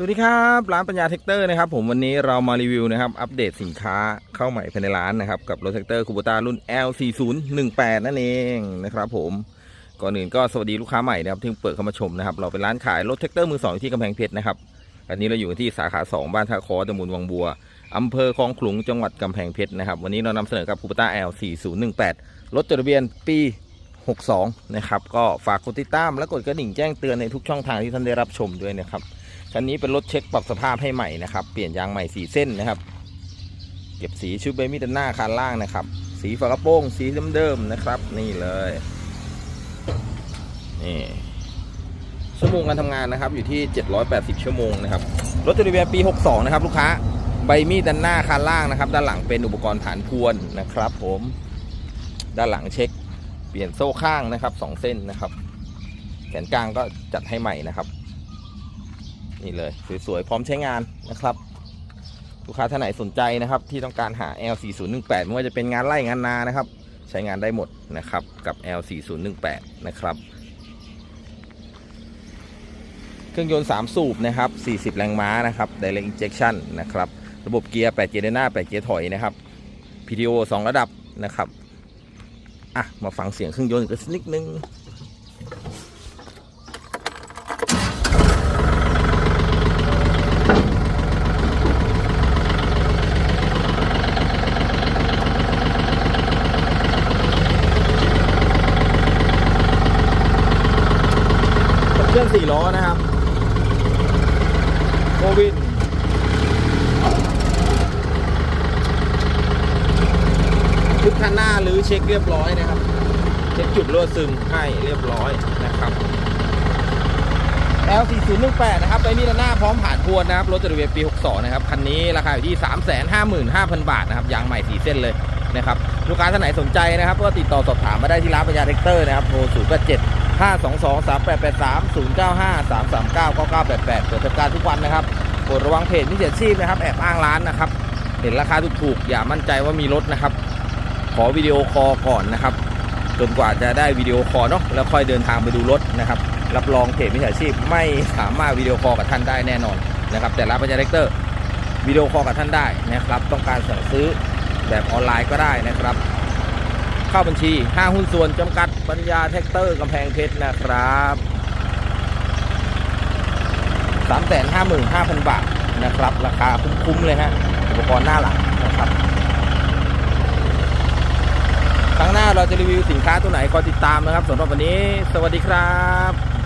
สวัสดีครับร้านปัญญาเทคเตอร์นะครับผมวันนี้เรามารีวิวนะครับอัปเดตสินค้าเข้าใหม่ภายในร้านนะครับกับรถแท็กเตอร์คูโบต้ารุ่น L4018 นั่นเองนะครับผมก่อนอื่นก็สวัสดีลูกค้าใหม่นะครับที่เปิดเข้ามาชมนะครับเราเป็นร้านขายรถแท็กเตอร์มือสองที่กำแพงเพชรนะครับอันนี้เราอยู่ที่สาขา 2 บ้านท่าคอตำบลวังบัวอำเภอคลองขลุงจังหวัดกำแพงเพชรนะครับวันนี้เรานำเสนอกับคูโบต้า L4018 รถจดทะเบียนปี62นะครับก็ฝากกดติดตามและกดกระดิ่งแจ้งเตือนในทุกช่องทางที่ท่านได้รับชมด้วยนะครับ คันนี้เป็นรถเช็คปรับสภาพให้ใหม่นะครับ เปลี่ยนยางใหม่สีเส้นนะครับ เก็บสีชุดเบมิด้านหน้าคานล่างนะครับ สีฝากระโปรงสีเดิมๆนะครับ นี่เลย นี่ชั่วโมงการทำงานนะครับ อยู่ที่ 780 ชั่วโมงนะครับ รถจดทะเบียนปี 62 นะครับ ลูกค้า ใบมีดด้านหน้าคานล่างนะครับ ด้านหลังเป็นอุปกรณ์ฐานพวนนะครับ ผม ด้านหลังเช็ค เปลี่ยนโซ่ข้างนะครับสองเส้นนะครับ แขนกลางก็จัดให้ใหม่นะครับ นี่เลยสวยๆพร้อมใช้งานนะครับ ลูกค้าท่านไหนสนใจนะครับ ที่ต้องการหา L4018 ไม่ว่าจะเป็นงานไร่งานนานะครับ ใช้งานได้หมดนะครับกับ L4018 นะครับ เครื่องยนต์ 3 สูบนะครับ 40 แรงม้านะครับ Direct Injection นะครับ ระบบเกียร์ 8 เกียร์เดินหน้า 8 เกียร์ถอยนะครับ PTO 2 ระดับนะครับ อะ มาฟังเสียงเครื่องยนต์กันสักนิดนึง รื่องสี่ล้อนะครับโควิดชุดคันหน้าหรือเช็คเรียบร้อยนะครับ เช็คจุดรั่วซึมให้เรียบร้อยนะครับ L4018 นะครับไปมีด้านหน้าพร้อมผ่านพวนนะครับ รถจดทะเบียนปี 62 นะครับ คันนี้ราคาอยู่ที่ 355,000 บาทนะครับ ยางใหม่สีเส้นเลยนะครับ ลูกค้าท่านไหนสนใจนะครับ ก็ติดต่อสอบถามมาได้ที่ร้านปัญญาเทคเตอร์นะครับ โทร 087 522 3883 095 339 9988เปิดทำการทุกวันนะครับโปรดระวังเพจมิจฉาชีพนะครับ แอบอ้างร้านนะครับ เห็นราคาถูกๆ อย่ามั่นใจว่ามีรถนะครับ ขอวิดีโอคอลก่อนนะครับ จนกว่าจะได้วิดีโอคอลเนาะ แล้วค่อยเดินทางไปดูรถนะครับ รับรองเพจมิจฉาชีพไม่สามารถวิดีโอคอลกับท่านได้แน่นอนนะครับ แต่ร้านปัญญาเทคเตอร์วิดีโอคอลกับท่านได้นะครับ ต้องการสั่งซื้อแบบออนไลน์ก็ได้นะครับ เข้าบัญชี 5 หุ้นส่วนจำกัดปัญญาแท็กเตอร์กำแพงเพชรนะครับ355,000 บาทนะครับ ราคาคุ้มๆเลยฮะอุปกรณ์หน้าหลังนะครับครั้งหน้าเราจะรีวิวสินค้าตัวไหนคอยติดตามนะครับสำหรับวันนี้ สวัสดีครับ